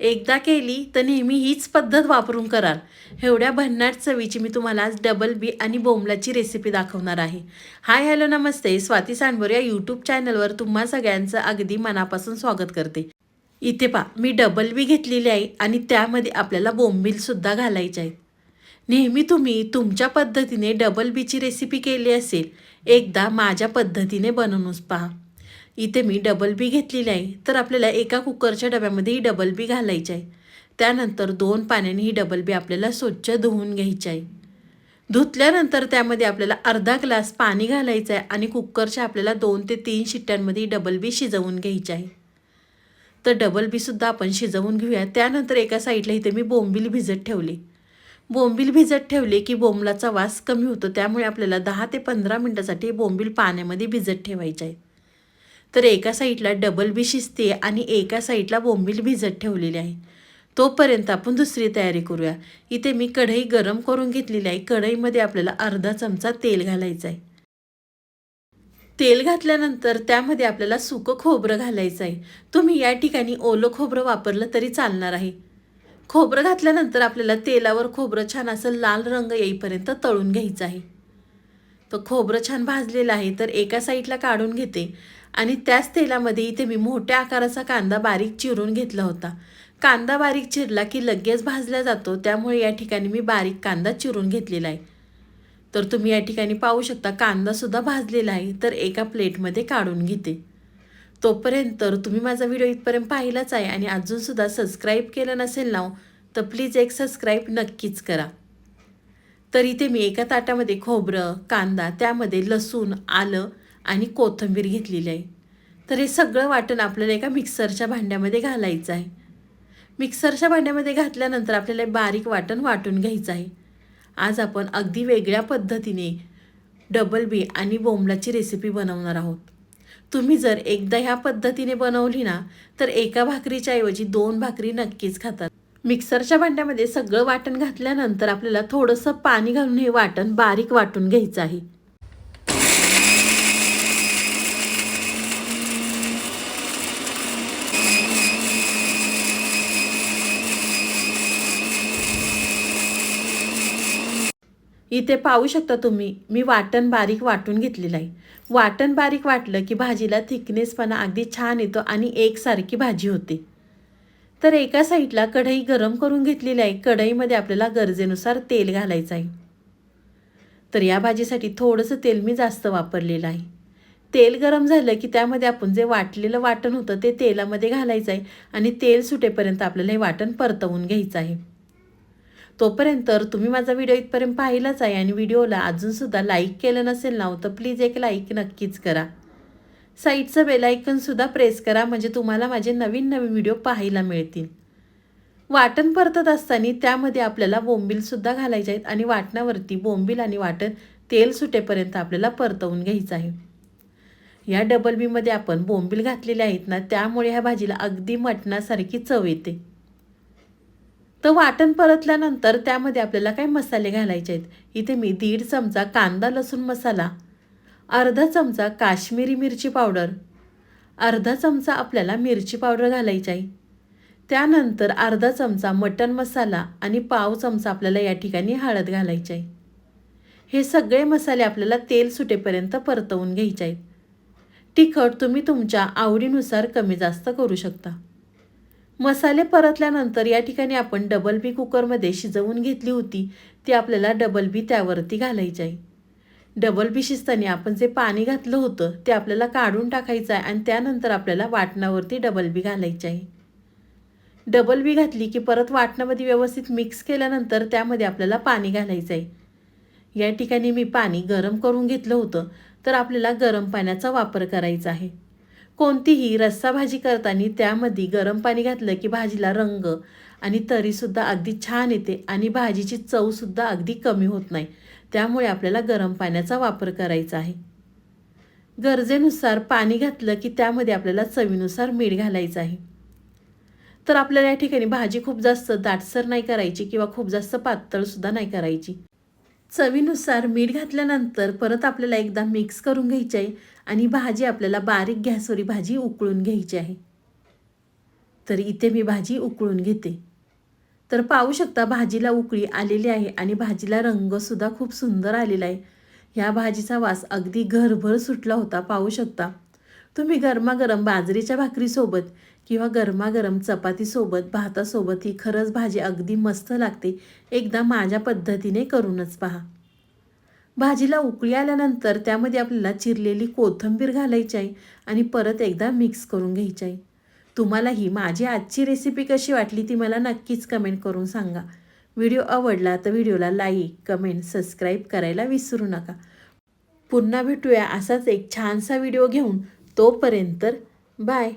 एकदा केली तर नेहमी हीच पद्धत वापरून कराल. एवढ्या भन्नाट चवीची मी तुम्हाला आज डबल बी आणि बोंबलाची रेसिपी दाखवणार आहे. हाय हॅलो नमस्ते. स्वाती सांडवर या यूट्यूब चॅनलवर तुम्हा सगळ्यांचं अगदी मनापासून स्वागत करते. इथे पा मी डबल बी घेतलेली आहे आणि त्यामध्ये आपल्याला बोंबीलसुद्धा घालायचे आहेत. नेहमी तुम्ही तुमच्या पद्धतीने डबल बीची रेसिपी केली असेल एकदा माझ्या पद्धतीने बनवूनच पहा. इथे मी डबल बी घेतलेली आहे. तर आपल्याला एका कुकरच्या डब्यामध्ये ही डबल बी घालायची आहे. त्यानंतर दोन पाण्याने ही डबल बी आपल्याला स्वच्छ धुवून घ्यायची आहे. धुतल्यानंतर त्यामध्ये आपल्याला अर्धा ग्लास पाणी घालायचं आहे आणि कुकरच्या आपल्याला दोन ते तीन शिट्ट्यांमध्ये ही डबल बी शिजवून घ्यायची आहे. तर डबल बीसुद्धा आपण शिजवून घेऊया. त्यानंतर एका साईडला इथे मी बोंबील भिजत ठेवली. बोंबील भिजत ठेवले की बोंबलाचा वास कमी होतो. त्यामुळे आपल्याला दहा ते पंधरा मिनटासाठी बोंबील पाण्यामध्ये भिजत ठेवायचे आहे. तर एका साईडला डबल बी शिजते आणि एका साईडला बोंबील भिजत ठेवलेली आहे तोपर्यंत आपण दुसरी तयारी करूया. इथे मी कढई गरम करून घेतलेली आहे. कढईमध्ये आपल्याला अर्धा चमचा तेल घालायचं आहे. तेल घातल्यानंतर त्यामध्ये आपल्याला सुकं खोबरं घालायचं आहे. तुम्ही या ठिकाणी ओलं खोबरं वापरलं तरी चालणार आहे. खोबरं घातल्यानंतर आपल्याला तेलावर खोबरं छान असं लाल रंग येईपर्यंत तळून घ्यायचं आहे. तर खोबरं छान भाजलेलं आहे तर एका साईडला काढून घेते. आणि त्याच तेलामध्ये इथे मी मोठ्या आकाराचा कांदा बारीक चिरून घेतला होता. कांदा बारीक चिरला की लगेच भाजला जातो त्यामुळे या ठिकाणी मी बारीक कांदा चिरून घेतलेला आहे. तर तुम्ही या ठिकाणी पाहू शकता कांदासुद्धा भाजलेला आहे तर एका प्लेटमध्ये काढून घेते. तोपर्यंत तर तुम्ही माझा व्हिडिओ इथपर्यंत पाहिलाच आहे आणि अजूनसुद्धा सबस्क्राईब केलं नसेल ना तर प्लीज एक सबस्क्राईब नक्कीच करा. तर इथे मी एका ताटामध्ये खोबरं कांदा त्यामध्ये लसूण आलं आणि कोथिंबीर घेतलेली आहे. तर हे सगळं वाटण आपल्याला एका मिक्सरच्या भांड्यामध्ये घालायचं आहे. मिक्सरच्या भांड्यामध्ये घातल्यानंतर आपल्याला बारीक वाटण वाटून घ्यायचं आहे. आज आपण अगदी वेगळ्या पद्धतीने डबल बी आणि बोमलाची रेसिपी बनवणार आहोत. तुम्ही जर एकदा ह्या पद्धतीने बनवली ना तर एका भाकरीच्या ऐवजी दोन भाकरी नक्कीच खातात. मिक्सरच्या भांड्यामध्ये सगळं वाटण घातल्यानंतर आपल्याला थोडंसं पाणी घालून हे वाटण बारीक वाटून घ्यायचं आहे. इथे पाहू शकता तुम्ही मी वाटण बारीक वाटून घेतलेलं आहे. वाटण बारीक वाटलं की भाजीला थिकनेसपणा अगदी छान येतो आणि एकसारखी भाजी होते. तर एका साईडला कढई गरम करून घेतलेली आहे. कढईमध्ये आपल्याला गरजेनुसार तेल घालायचं आहे. तर या भाजीसाठी थोडंसं तेल मी जास्त वापरलेलं आहे. तेल गरम झालं की त्यामध्ये आपण जे वाटलेलं वाटण होतं ते तेलामध्ये घालायचं आहे आणि तेल सुटेपर्यंत आपल्याला हे वाटण परतवून घ्यायचं आहे. तोपर्यंत तुम्ही माझा व्हिडिओ इथपर्यंत पाहिलाच आहे आणि व्हिडिओला अजूनसुद्धा लाईक केलं नसेल ना हो, तर प्लीज एक लाईक नक्कीच करा. साईडचं बेलायकनसुद्धा प्रेस करा म्हणजे तुम्हाला माझे नवीन नवीन व्हिडिओ पाहायला मिळतील. वाटण परतत असताना त्यामध्ये आपल्याला बोंबीलसुद्धा घालायचे आहेत आणि वाटणावरती बोंबील आणि वाटण तेल सुटेपर्यंत आपल्याला परतवून घ्यायचं आहे. या डबल बीमध्ये आपण बोंबील घातलेले आहेत ना त्यामुळे ह्या भाजीला अगदी मटणासारखी चव येते. तर वाटण परतल्यानंतर त्यामध्ये आपल्याला काय मसाले घालायचे आहेत? इथे मी दीड चमचा कांदा लसूण मसाला अर्धा चमचा काश्मीरी मिरची पावडर. अर्धा चमचा आपल्याला मिरची पावडर घालायची आहे. त्यानंतर अर्धा चमचा मटन मसाला आणि पाव चमचा आपल्याला या ठिकाणी हळद घालायची आहे. हे सगळे मसाले आपल्याला तेल सुटेपर्यंत परतवून घ्यायचे आहेत. तिखट तुम्ही तुमच्या आवडीनुसार कमी जास्त करू शकता. मसाले परतल्यानंतर या ठिकाणी आपण डबल बी कुकरमध्ये शिजवून घेतली होती ती आपल्याला डबल बी त्यावरती घालायची आहे. डबल बी शिजताना आपण जे पाणी घातलं होतं ते आपल्याला काढून टाकायचं आहे आणि त्यानंतर आपल्याला वाटणावरती डबल बी घालायची आहे. डबल बी घातली की परत वाटणामध्ये व्यवस्थित मिक्स केल्यानंतर त्यामध्ये आपल्याला पाणी घालायचं आहे. या ठिकाणी मी पाणी गरम करून घेतलं होतं तर आपल्याला गरम पाण्याचा वापर करायचा आहे. कोणतीही रस्सा भाजी करताना त्यामध्ये गरम पाणी घातलं की भाजीला रंग आणि तरीसुद्धा अगदी छान येते आणि भाजीची चवसुद्धा अगदी कमी होत नाही. त्यामुळे आपल्याला गरम पाण्याचा वापर करायचा आहे. गरजेनुसार पाणी घातलं की त्यामध्ये आपल्याला चवीनुसार मीठ घालायचं आहे. तर आपल्याला या ठिकाणी भाजी खूप जास्त दाटसर नाही करायची किंवा खूप जास्त पातळसुद्धा नाही करायची. चवीनुसार मीठ घातल्यानंतर परत आपल्याला एकदा मिक्स करून घ्यायची आहे आणि भाजी आपल्याला बारीक गॅसवरी भाजी उकळून घ्यायची आहे. तर इथे मी भाजी उकळून घेते. तर पाहू शकता भाजीला उकळी आलेली आहे आणि भाजीला रंगसुद्धा खूप सुंदर आलेला आहे. ह्या भाजीचा वास अगदी घरभर सुटला होता पाहू शकता. तुम्ही गरमागरम बाजरीच्या भाकरीसोबत किंवा गरमागरम चपातीसोबत भातासोबत ही खरंच भाजी अगदी मस्त लागते. एकदा माझ्या पद्धतीने करूनच पहा. भाजीला उकळी आल्यानंतर त्यामध्ये आपल्याला चिरलेली कोथिंबीर घालायची आहे आणि परत एकदा मिक्स करून घ्यायची आहे. तुम्हाला ही माझी आजची रेसिपी कशी वाटली ती मला नक्कीच कमेंट करून सांगा. व्हिडिओ आवडला तर व्हिडिओला लाईक कमेंट सबस्क्राईब करायला विसरू नका. पुन्हा भेटूया असाच एक छानसा व्हिडिओ घेऊन. तोपर्यंत बाय